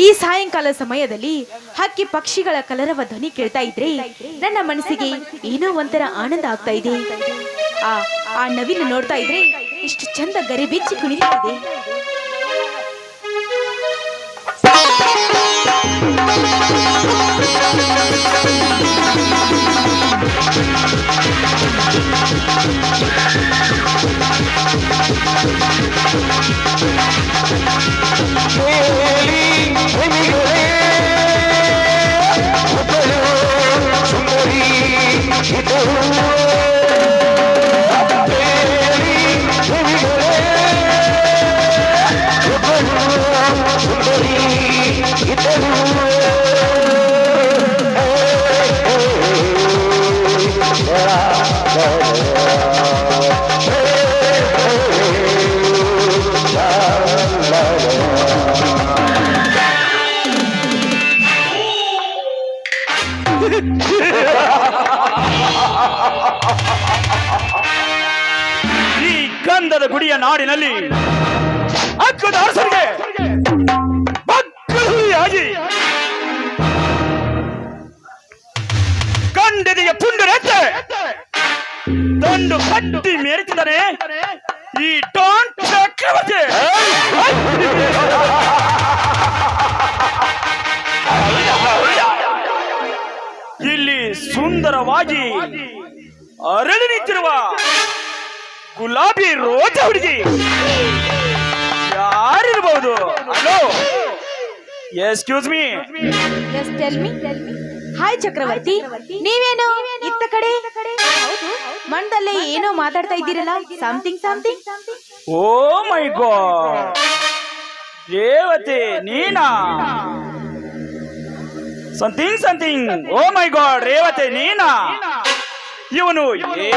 ಈ ಸಾಯಂಕಾಲ ಸಮಯದಲ್ಲಿ ಹಕ್ಕಿ ಪಕ್ಷಿಗಳ ಕಲರವ ಧ್ವನಿ ಕೇಳ್ತಾ ಇದ್ರೆ ನನ್ನ ಮನಸ್ಸಿಗೆ ಏನೋ ಒಂಥರ ಆನಂದ ಆಗ್ತಾ ಇದೆ. ಆ ಆ ನವಿಲು ನೋಡ್ತಾ ಇದ್ರೆ ಇಷ್ಟು ಚಂದ ಗರಿ ಬಿಚ್ಚಿ ಕುಣಿತಾ ಇದೆ ಗಂಧದ ಗುಡಿಯ ನಾಡಿನಲ್ಲಿ ಅಕ್ಕದ ಅರಸರಿಗೆ ಮಕ್ಕಳಿಯಾಗಿ ಗಂಡದಿಗೆ ಪುಂಡರೆತ್ತೆ ದಂಡು ಕಟ್ಟಿ ಮೇರಿಸಿದರೆ ಈ ಡಾನ್ ಚಕ್ರವರ್ತಿ. ಇಲ್ಲಿ ಸುಂದರವಾಗಿ ಅರಳಿ ನಿಂತಿರುವ ಗುಲಾಬಿ ರೋಜ ಹುಡುಗಿ. ಯಾರಿರ್ಬಹುದು hello excuse me hi Chakravarthi. ನೀವೇನು? ಇತ್ತ ಕಡೆ? ಮಣ್ಣದಲ್ಲಿ ಏನೋ ಮಾತಾಡ್ತಾ ಇದ್ದೀರಲ್ಲ? Something something oh my God. Revathi Neena? Something something oh my God Revathi ನೀನಾ? ಇವನು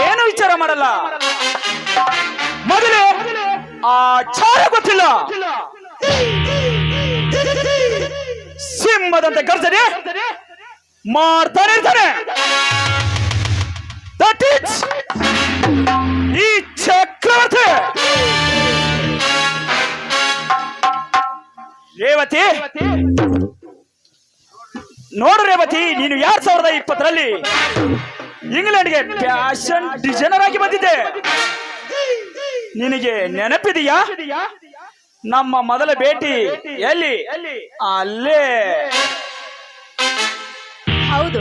ಏನು ವಿಚಾರ ಮಾಡಲ್ಲ? ಮೊದಲೇ ಆ ಚಾರ ಗೊತ್ತಿಲ್ಲ. ಸಿಂಹದಂತೆ ಇರ್ತಾನೆ ದಟ್ ಇಸ್ ಈ ಚಕ್ರವರ್ತಿ. ರೇವತಿ. ನೋಡು ರೇವತಿ, ನೀನು ಯಾರ್ ಸಾವಿರದ ಇಪ್ಪತ್ತರಲ್ಲಿ ಇಂಗ್ಲೆಂಡ್ಗೆ ಫ್ಯಾಷನ್ ಡಿಸೈನರ್ ಆಗಿ ಬಂದಿದ್ದೆ. ನಿನಗೆ ನೆನಪಿದೆಯಾ? ನಮ್ಮ ಮೊದಲ ಭೇಟಿ ಎಲ್ಲಿ? ಅಲ್ಲೇ. ಹೌದು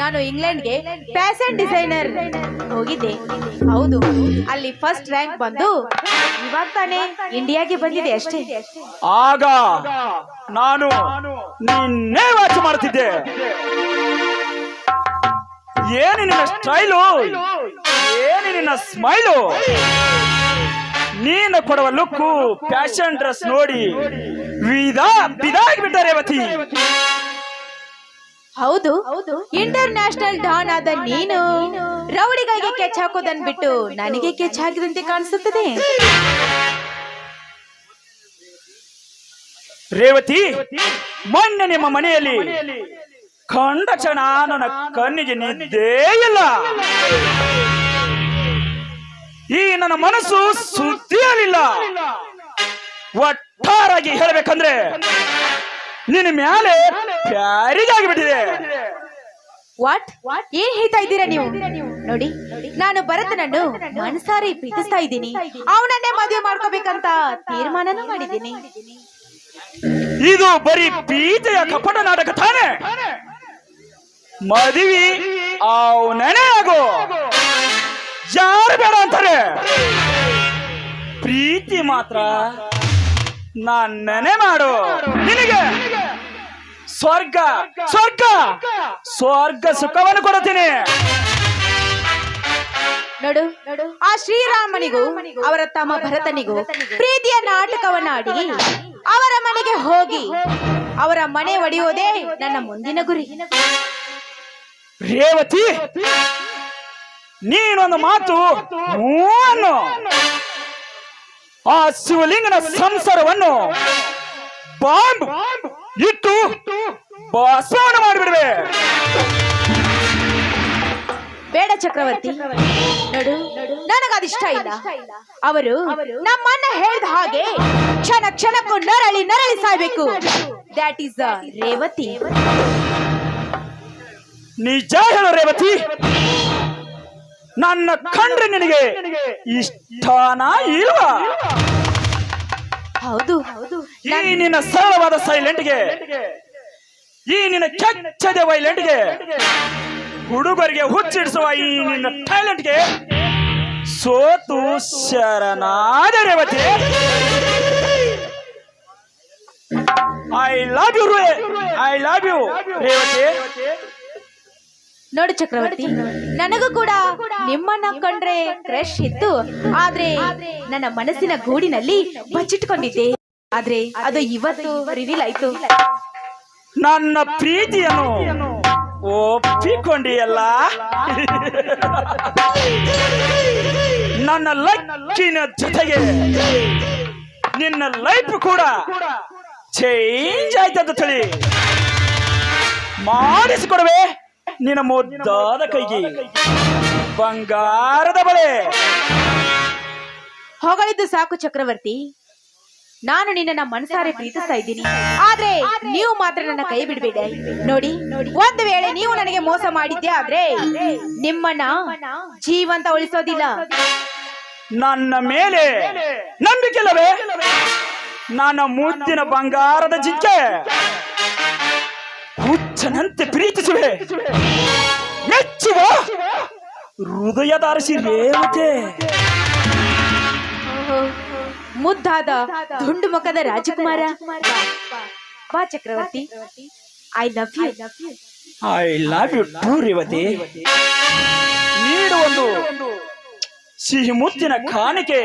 ನಾನು ಇಂಗ್ಲೆಂಡ್ಗೆ ಫ್ಯಾಷನ್ ಡಿಸೈನರ್ ಹೋಗಿದ್ದೆ. ಹೌದು ಅಲ್ಲಿ ಫಸ್ಟ್ ರ್ಯಾಂಕ್ ಬಂದು ಇವಾಗ ತಾನೇ ಇಂಡಿಯಾಗೆ ಬಂದಿದೆ ಅಷ್ಟೇ. ಆಗ ನಾನು ನಿನ್ನೇ ವಾಚ್ ಮಾಡ್ತಿದ್ದೆ ಏನು ನಿನ್ನ ಸ್ಟೈಲು ಏನು ನಿನ್ನ ಸ್ಮೈಲು ನೀನು ಕೊಡುವ ಲುಕ್ಕು ಫ್ಯಾಷನ್ ಡ್ರೆಸ್ ನೋಡಿ. ವಿದಾ ಬಿದಾಗಿ ರೇವತಿ ಹೌದು ಇಂಟರ್ ನ್ಯಾಷನಲ್ ಡಾನ್ ಆದ ನೀನು. ರೌಡಿಗಾಗಿ ಕೆಚ್ ಹಾಕೋದನ್ ಬಿಟ್ಟು ನನಗೆ ಕೆಚ್ ಹಾಕಿದಂತೆ ಕಾಣಿಸುತ್ತದೆ. ರೇವತಿ ಮೊನ್ನೆ ನಿಮ್ಮ ಮನೆಯಲ್ಲಿ ಕಂಡ ಕ್ಷಣ ನನ್ನ ಕಣ್ಣಿಗೆ ನಿದ್ದೇ ಇಲ್ಲ. ಈ ನನ್ನ ಮನಸ್ಸು ಸುದ್ದಿಯಲ್ಲಿಲ್ಲ ಒಟ್ಟಾರಾಗಿ ಹೇಳಬೇಕಂದ್ರೆ ನಿನ್ನ ಮ್ಯಾಲೆ ಪ್ಯಾರಿಗಾಗಿ ಬಿಟ್ಟಿದೆ ವಾಟ್? ಏನ್ ಹೇಳ್ತಾ ಇದ್ದೀರಾ ನೀವು? ನೋಡಿ ನಾನು ಭರತನನ್ನು ಮನಸಾರಿ ಪ್ರೀತಿಸ್ತಾ ಇದ್ದೀನಿ. ಅವನನ್ನೇ ಮದುವೆ ಮಾಡ್ಕೋಬೇಕಂತ ತೀರ್ಮಾನನೂ ಮಾಡಿದ್ದೀನಿ. ಇದು ಬರೀ ಪ್ರೀತಿಯ ಕಪಟ ನಾಟಕ ತಾನೆ. ಮದುವೆ ಅವನೇ ಆಗು. ಯಾರು ಬೇಡ ಅಂತಾರೆ? ಪ್ರೀತಿ ಮಾತ್ರ ನನ್ನನೆ ಮಾಡು. ನಿನಗೆ ಸ್ವರ್ಗ ಸ್ವರ್ಗ ಸ್ವರ್ಗ ಸುಖವನ್ನು ಕೊಡುತ್ತೀನಿ. ನೋಡು ಆ ಶ್ರೀರಾಮನಿಗೂ ಅವರ ತಮ್ಮ ಭರತನಿಗೂ ಪ್ರೀತಿಯ ನಾಟಕವನ್ನಾಡಿ ಅವರ ಮನೆಗೆ ಹೋಗಿ ಅವರ ಮನೆ ಒಡೆಯೋದೇ ನನ್ನ ಮುಂದಿನ ಗುರಿ. ರೇವತಿ ನೀನೊಂದು ಮಾತು ಆ ಶಿವಲಿಂಗನ ಸಂಸಾರವನ್ನು ಬಾಂಬ್ ಇಟ್ಟು ಭಸ್ಮವನ್ನು ಮಾಡಿಬಿಡುವೆ. ಬೇಡ ಚಕ್ರವರ್ತಿ. ನಡು ನನಗದಿಷ್ಟ ಇಲ್ಲ. ಅವರು ನಮ್ಮನ್ನ ಹೇಳಿದ ಹಾಗೆ ಕ್ಷಣ ಕ್ಷಣಕ್ಕೂ ನರಳಿ ನರಳಿ ಸಾಯ್ಬೇಕು. That is Revathi. ನಿಜ ಹೇಳೋ ರೇವತಿ. ನನ್ನ ಕಂಡ್ರೆ ನಿನಗೆ ಇಷ್ಟಾನ ಇಲ್ವಾ? ಹೌದು. ಹೌದು. ಈ ನಿನ್ನ ಸರಳವಾದ ಸೈಲೆಂಟ್ಗೆ ಈ ನಿನ್ನ ಕೆಚ್ಚದೆ ವೈಲೆಂಟ್ಗೆ ಹುಡುಗರಿಗೆ ಹುಚ್ಚಿಡಿಸುವ ಈ ನಿನ್ನ ಟ್ಯಾಲೆಂಟ್ಗೆ ಸೋತು ಶರಣಾದ Revathi I love you I love you Revathi ನೋಡು ಚಕ್ರವರ್ತಿ. ನನಗೂ ಕೂಡ ನಿಮ್ಮನ್ನ ಕಂಡ್ರೆ ಕ್ರಶ್ ಇತ್ತು. ಆದ್ರೆ ನನ್ನ ಮನಸ್ಸಿನ ಗೂಡಿನಲ್ಲಿ ಬಚ್ಚಿಟ್ಕೊಂಡಿದ್ದೆ. ಆದ್ರೆ ಅದು ಇವತ್ತು ರಿವೀಲ್ ಆಯ್ತು. ನನ್ನ ಪ್ರೀತಿಯನ್ನು ಒಪ್ಪಿಕೊಂಡಿಯಲ್ಲ? ನನ್ನ ಲಕ್ಕಿನ ಜೊತೆಗೆ ನಿನ್ನ ಲೈಫ್ ಕೂಡ ಚೇಂಜ್ ಆಯ್ತದ ತಳಿ. ಮಾಡಿಸಿಕೊಡುವೆ. ನಿನ್ನ ಮುದ್ದಾದ ಕೈಗೆ. ಬಂಗಾರದ ಬಳೆ. ಹೊಗಳಿದ್ದು ಸಾಕು ಚಕ್ರವರ್ತಿ. ನಾನು ನಿನ್ನ ಮನಸಾರೆ ಪ್ರೀತಿಸ್ತಾ ಇದ್ದೀನಿ. ಆದ್ರೆ ನೀವು ಮಾತ್ರ ನನ್ನ ಕೈ ಬಿಡಬೇಡಿ. ನೋಡಿ ಒಂದು ವೇಳೆ ನೀವು ನನಗೆ ಮೋಸ ಮಾಡಿದ್ದೆ ಆದ್ರೆ ನಿಮ್ಮನ್ನ ಜೀವಂತ ಉಳಿಸೋದಿಲ್ಲ. ನನ್ನ ಮೇಲೆ ನಂಬಿಕೆಲ್ಲವೇ ನನ್ನ ಮುದ್ದಿನ ಬಂಗಾರದ ಜಿಂಕೆ. ಹುಚ್ಚನಂತೆ ಪ್ರೀತಿಸುವೆ. ಮೆಚ್ಚುವ. ಹೃದಯದಾರಿಸಿ ರೇವತೆ. ಮುದ್ದಾದ ದುಂಡು ಮುಖದ ರಾಜಕುಮಾರ. ಬಾ Chakravarthi. I love you I love you too Revathi. ನೀಡು ಒಂದು ಸಿಹಿ ಮುತ್ತಿನ ಕಾಣಿಕೆ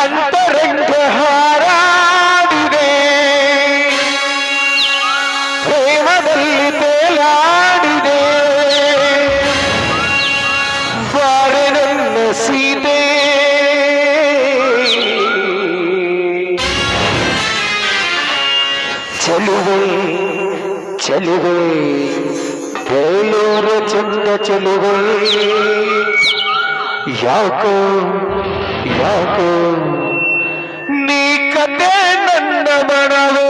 ಅಂತರಂಗ ಹಾರಾಡಿದೆ. ಪ್ರೇಮದಲ್ಲಿ ತೇಲಾಡಿದೆ ಬಾರೆ ನನ್ನ ಸೀತೆ ಚಲುವೆ ಚಲುವೆ ಬೇಲೂರ ಚಂದ ಚಲುವೆ ಯಾಕೋ ಯಾಕೋ ನೀ ಕತೆ ನನ್ನ ಮನವೇ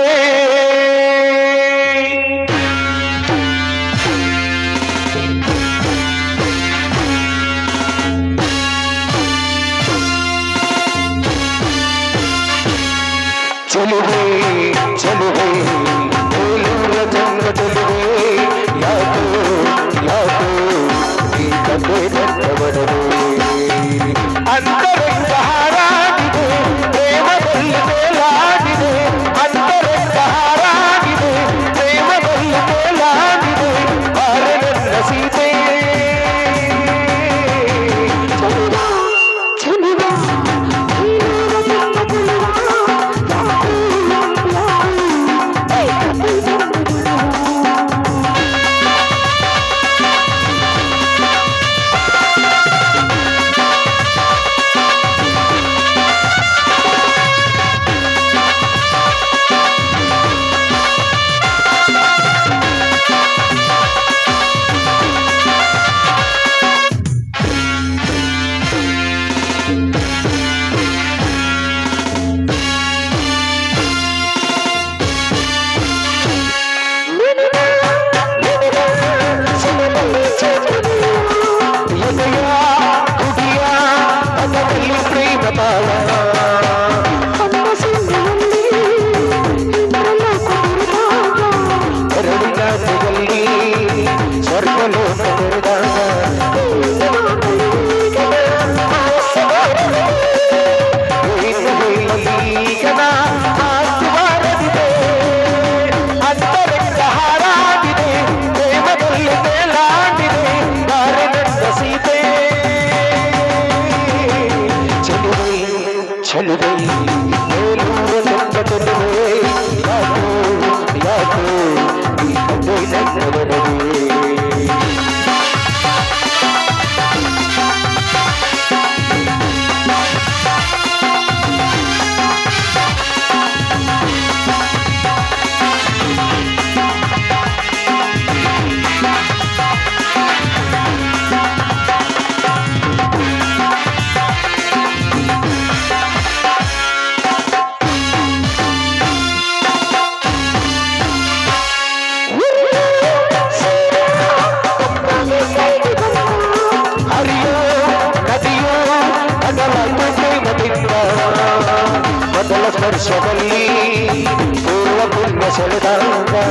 జన్మ చెడుదాగా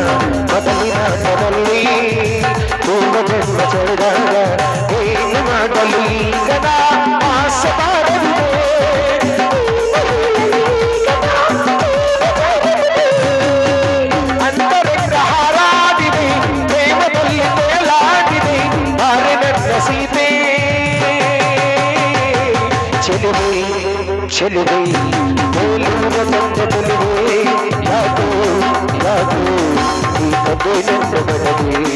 మొదలిన మొదలి పూర్వ జన్మ చెడుదాగా ఏం మాటలు కదా ఆశపడదు అంతరిగ్రహారాదిని ప్రేమ తల్లి no, you. no,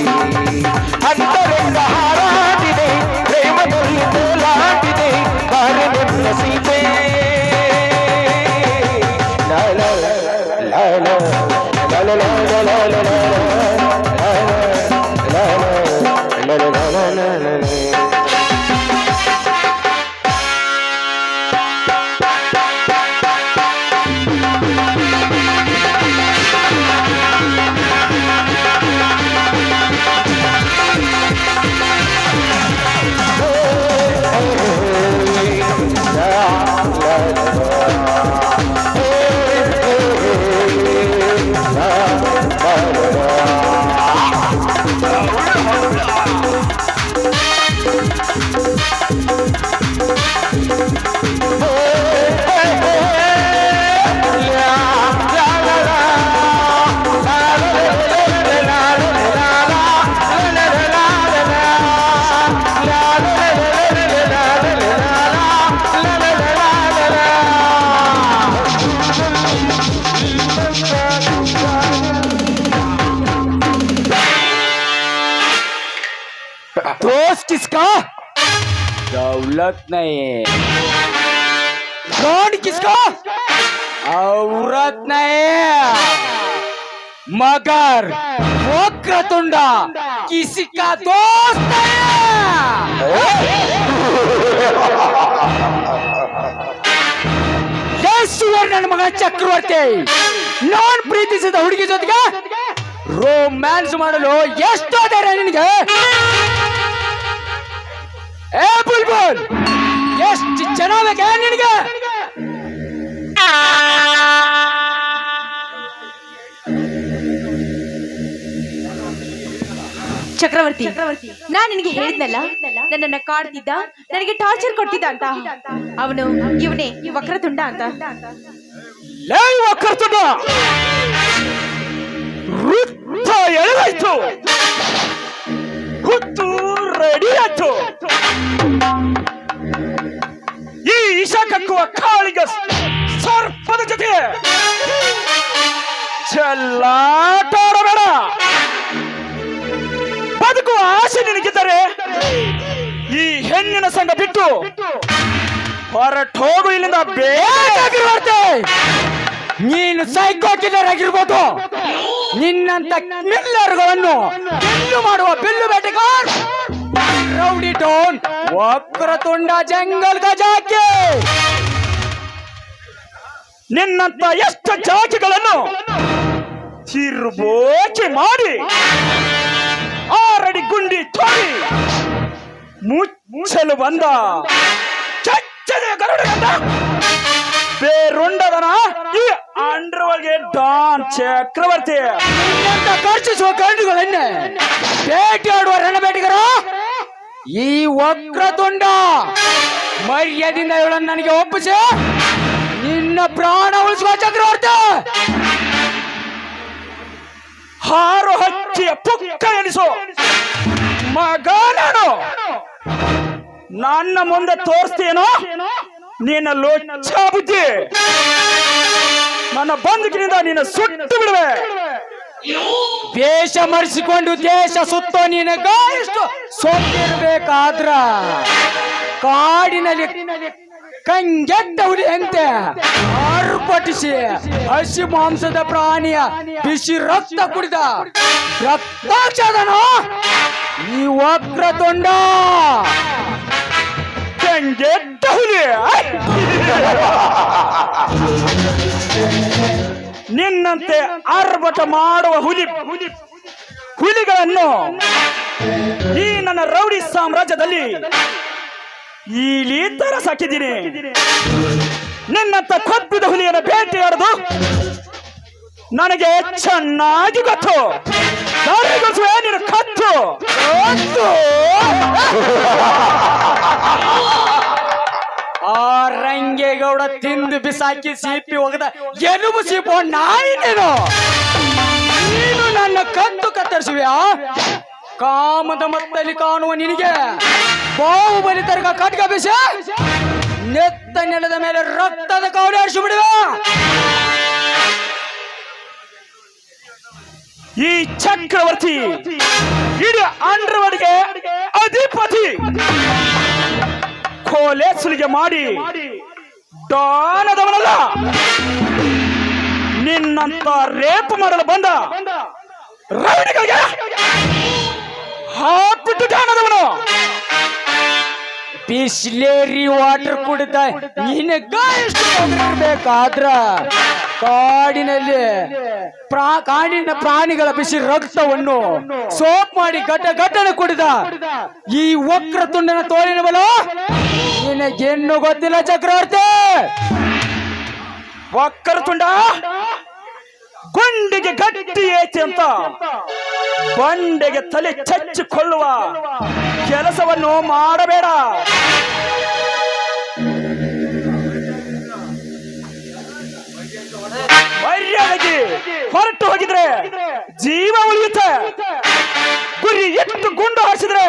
किसका दौलत नहीं कौन किसका औरत नहीं मगर वक्रतुंडा किसी का दोस्त ಯೇಸುವರ್ ನನ್ನ ಮಗ ಚಕ್ರವರ್ತಿ ನಾನ್ ಪ್ರೀತಿಸಿದ ಹುಡುಗಿ ಜೊತೆಗೆ ರೋಮ್ಯಾನ್ಸ್ ಮಾಡಲು ಎಷ್ಟೋ ಧೈರ್ಯ ನಿನಗೆ ಏ ಬುಲ್ಬುಲ್! ಎಷ್ಟು ಚೆನ್ನಾಗ ನಿನಗೆ? ಚಕ್ರವರ್ತಿ ನಾನ್ ನಿನಗೆ ಹೇಳಿದ್ನಲ್ಲ ನನ್ನನ್ನ ಕಾಡ್ತಿದ್ದ ನನಗೆ ಟಾರ್ಚರ್ ಕೊಡ್ತಿದ್ದ ಅಂತ. ಅವನು ಇವನೇ ವಕ್ರತುಂಡ ಅಂತ. ಲೇ ವಕ್ರತುಂಡ! ಎಳೆದಾಯ್ತು. ಹುತ್ತು ರೆಡಿ ಆಯ್ತು. ಕಕ್ಕುವ ಕಾಳಿಗ ಸರ್ಪದ ಜೊತೆ. ಚೆಲ್ಲಾಟಾಡಬೇಡ. ಬದುಕುವ ಆಸೆ ನಿನಗಿದ್ದರೆ ಈ ಹೆಣ್ಣಿನ ಸಂಘ ಬಿಟ್ಟು ಹೊರಟೋಗು, ಇಲ್ಲಿಂದ ಬೇಕಾಗಿರುವಂತೆ. ನೀನು ಸೈಕೋ ಕಿಲ್ಲರ್ ಆಗಿರ್ಬೋದು. ನಿನ್ನಂತ ಮಿಲ್ಲರ್ಗಳನ್ನು ಬಿಲ್ಲು ಮಾಡುವ ಬಿಲ್ಲು ಬೇಟೆಗಾರ್. ರೌಡಿ ಟೋನ್ ವಕ್ರತುಂಡ ಜಂಗಲ್ ಗಜಾಕೆ. ನಿನ್ನಂತ ಎಷ್ಟು ಜಾಕಿಗಳನ್ನು ತಿರುಬೋಕೆ ಮಾಡಿ. ಆರಡಿ ಗುಂಡಿ ತೋರಿ. ಮುಚ್ಚಲು ಬಂದ ಚಚ್ಚದ ಗರುಡಗಂಡ ಬೇರುಂಡದನ ಈ ಒಳಗೆ ಡಾನ್ ಚಕ್ರವರ್ತಿ. ಖರ್ಚಿಸುವ ಗಂಡುಗಳನ್ನೇ ಬೇಟೆಯಾಡುವ ರಣಬೇಟಿಗರ ಈ ವಕ್ರ ವಕ್ರತುಂಡ ಮರ್ಯಾದಿಂದ ಇವಳನ್ನು ನನಗೆ ಒಪ್ಪಿಸಿ. ನಿನ್ನ ಪ್ರಾಣ ಉಳಿಸುವ ಚಕ್ರವರ್ತಿ. ಹಾರು ಹಚ್ಚಿಯ ಪುಕ್ಕ ಎನಿಸು. ಮಗ ನಾನು. ನನ್ನ ಮುಂದೆ ತೋರಿಸ್ತೇನೋ ನಿನ್ನ ಲೋಚ ಬುದ್ಧಿ ನನ್ನ ಬಂದುಕಿನಿಂದ ನೀನು ಸುಟ್ಟು ಬಿಡುವೆ. ದೇಶ ಮರೆಸಿಕೊಂಡು ದೇಶ ಸುತ್ತೋ ನಿನಗ ಎಷ್ಟು ಸೋತಿರ್ಬೇಕಾದ್ರ ಕಾಡಿನಲ್ಲಿ ಕಂಗೆಟ್ಟ ಹುಲಿಯಂತೆ ಆರ್ಭಟಿಸಿ ಹಸಿ ಮಾಂಸದ ಪ್ರಾಣಿಯ ಬಿಸಿ ರಕ್ತ ಕುಡಿದ. ರಕ್ತಾಕ್ಷದನ? ಈ ವಕ್ರತುಂಡ ಕಂಗೆಟ್ಟ ಹುಲಿ ನಿನ್ನಂತೆ ಆರ್ಭಟ ಮಾಡುವ ಹುಲಿ ಹುಲಿಗಳನ್ನು ಈ ನನ್ನ ರೌಡಿ ಸಾಮ್ರಾಜ್ಯದಲ್ಲಿ ಇಲ್ಲಿ ತರ ಸಾಕಿದ್ದೀನಿ. ನಿನ್ನಂತ ಕೊಬ್ಬಿದ ಹುಲಿಯನ್ನು ಬೇಟೆಯಾಡುದು ನನಗೆ ಚೆನ್ನಾಗಿ ಗೊತ್ತು. ನೀನು ಕತ್ತು. ರಂಗೇಗೌಡ ತಿಂದು ಬಿಸಾಕಿ ಸೀಪಿ ಹೋಗದ ಎಲುಬು ಸೀಪೋ ನಾಯಿ ನೀನು. ನೀನು ನನ್ನ ಕತ್ತು ಕತ್ತರಿಸುವ್ಯಾ ಕಾಮದ ಮತ್ತಲ್ಲಿ ಕಾಣುವ ನಿನಗೆ. ಬಾಹುಬಲಿ ತರ್ಗ ಕಟ್ಕ ಬಿಸ. ನೆತ್ತ ನೆಲದ ಮೇಲೆ ರಕ್ತದ ಕವಡೆ ಹರಿಸಿ ಬಿಡುವ. ಈ ಚಕ್ರವರ್ತಿ ಇಡೀ ಅಂಡ್ರವಡಿಗೆ ಅಧಿಪತಿ. ಕೋಲೆ ಸುಲಿಗೆ ಮಾಡಿ ಡಾನದವನಲ್ಲ ನಿನ್ನಂತ ರೇಪ್ ಮಾಡಲು ಬಂದ ರೌಡಿಗಳಿಗೆ ಹಾಕ್ಬಿಟ್ಟು ಡಾನದವನು ಬಿಸ್ಲೇರಿ ವಾಟರ್ ಕುಡಿದ ನಿನಗ ಎಷ್ಟು ಬೇಕಾದ್ರ ಕಾಡಿನಲ್ಲಿ ಕಾಡಿನ ಪ್ರಾಣಿಗಳ ಬಿಸಿ ರಕ್ತವನ್ನು ಸೋಪ್ ಮಾಡಿ ಗಡ್ಡ ಗಡ್ಡನ ಕುಡಿದ ಈ ವಕ್ರ ತುಂಡನ ತೋಳಿನ ಬಲ? ನಿನಗೆನ್ನು ಗೊತ್ತಿಲ್ಲ ಚಕ್ರವರ್ತಿ? ವಕ್ರ ತುಂಡ, ಗುಂಡಿಗೆ ಗಟ್ಟಿ ಏತಿ ಅಂತ ಬಂಡೆಗೆ ತಲೆ ಚಚ್ಚಿಕೊಳ್ಳುವ ಕೆಲಸವನ್ನು ಮಾಡಬೇಡ. ಮರ್ಯಾದೆಗೆ ಹೊರಟು ಹೋಗಿದ್ರೆ ಜೀವ ಉಳಿಯುತ್ತೆ. ಗುರಿ ಎತ್ತು ಗುಂಡು ಹಾರಿಸಿದ್ರೆ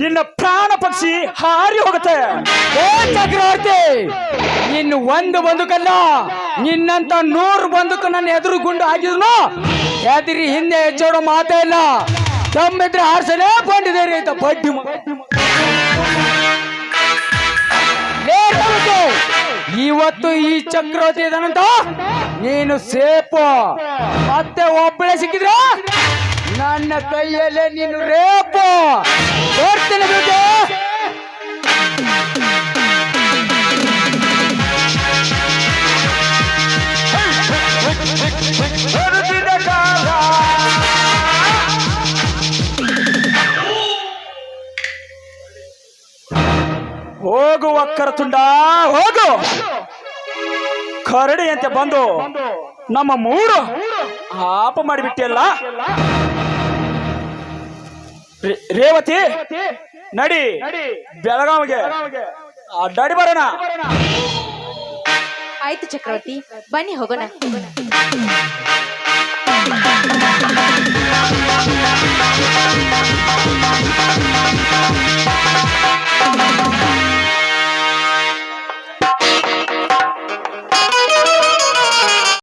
ನಿನ್ನ ಪ್ರಾಣ ಪಕ್ಷಿ ಹಾರಿ ಹೋಗುತ್ತೆ. ಏ ಚಕ್ರವರ್ತಿ ನಿನ್ನ ಒಂದು ಬಂದುಕಲ್ಲ ನಿನ್ನಂತ ನೂರು ಬಂದುಕ ನನ್ನ ಎದುರು ಗುಂಡು ಹಾಕಿದ್ನು ಎದಿರಿ ಹಿಂದೆ ಹೆಚ್ಚೋಡೋ ಮಾತೇ ಇಲ್ಲ. ತಮ್ಮಿದ್ರೆ ಹಾರ್ಸಲೇ ಬಂದಿದ್ದೀರಿ ಅಂತ ಬಡ್ಡಿ ಇವತ್ತು ಈ ಚಕ್ರವರ್ತಿ ನೀನು ಸೇಪು. ಮತ್ತೆ ಒಬ್ಬಳೆ ಸಿಕ್ಕಿದ್ರ? ನನ್ನ ಕೈಯಲ್ಲೇ ನೀನು ರೇಪು. ಓಡ್ತೇನೆ ದುಡ್ಡು. ಹೋಗು ಅಕ್ಕರ ತುಂಡ. ಹೋಗು. ಕರಡಿಯಂತೆ ಬಂದು ನಮ್ಮ ಮೂರು ಆಪ ಮಾಡಿಬಿಟ್ಟಿಯಲ್ಲ? ರೇವತಿ ನಡಿ, ಬೆಳಗಾವಿಗೆ ಅಡ್ಡಾಡಿ ಬರೋಣ. ಆಯ್ತು ಚಕ್ರವರ್ತಿ, ಬನ್ನಿ ಹೋಗೋಣ.